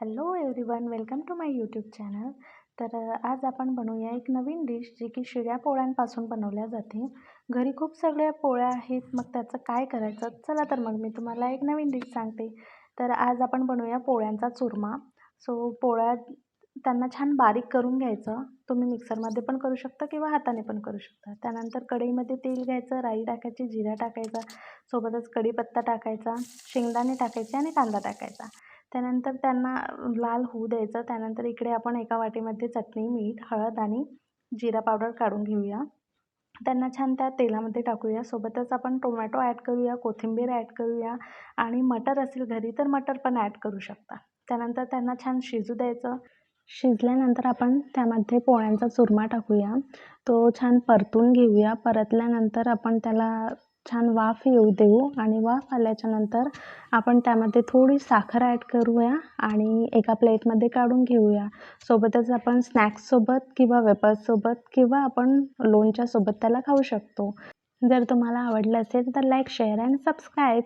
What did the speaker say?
Hello everyone welcome to my YouTube channel तर आज आपण बनवूया एक नवीन डिश जी की शिळ्या पोळ्यांपासून बनवल्या जाते. घरी खूप सगळ्या पोळ्या आहेत मग त्याचं काय करायचं? चला तर मग मी तुम्हाला एक नवीन डिश सांगते. तर आज आपण बनवूया पोळ्यांचा चुरमा. सो पोळ्या त्यांना छान बारीक करून घ्यायचं. तुम्ही मिक्सरमध्ये पण करू शकता किंवा हाताने पण करू शकता. त्यानंतर कढईमध्ये तेल घ्यायचं राई टाकायची जिरा टाकायचा सोबतच कढीपत्ता टाकायचा शेंगदाणे टाकायचे आणि कांदा टाकायचा. त्यानंतर त्यांना लाल होऊ द्यायचं. त्यानंतर इकडे आपण एका वाटीमध्ये चटणी मीठ हळद आणि जिरा पावडर काढून घेऊया. त्यांना छान त्या तेलामध्ये टाकूया. सोबतच आपण टोमॅटो ॲड करूया कोथिंबीर ॲड करूया आणि मटर असेल घरी तर मटर पण ॲड करू शकता. त्यानंतर त्यांना छान शिजू द्यायचं. शिजल्यानंतर आपण त्यामध्ये पोळ्यांचा चुरमा टाकूया. तो छान परतून घेऊया. परतल्यानंतर आपण त्याला छान वाफ येऊ देऊ आणि वाफ आल्याच्यानंतर आपण त्यामध्ये थोडी साखर ॲड करूया आणि एका प्लेटमध्ये काढून घेऊया. सोबतच आपण स्नॅक्ससोबत किंवा वेपर्ससोबत किंवा आपण लोणच्यासोबत त्याला खाऊ शकतो. जर तुम्हाला आवडलं असेल तर लाईक शेअर अँड सबस्क्राईब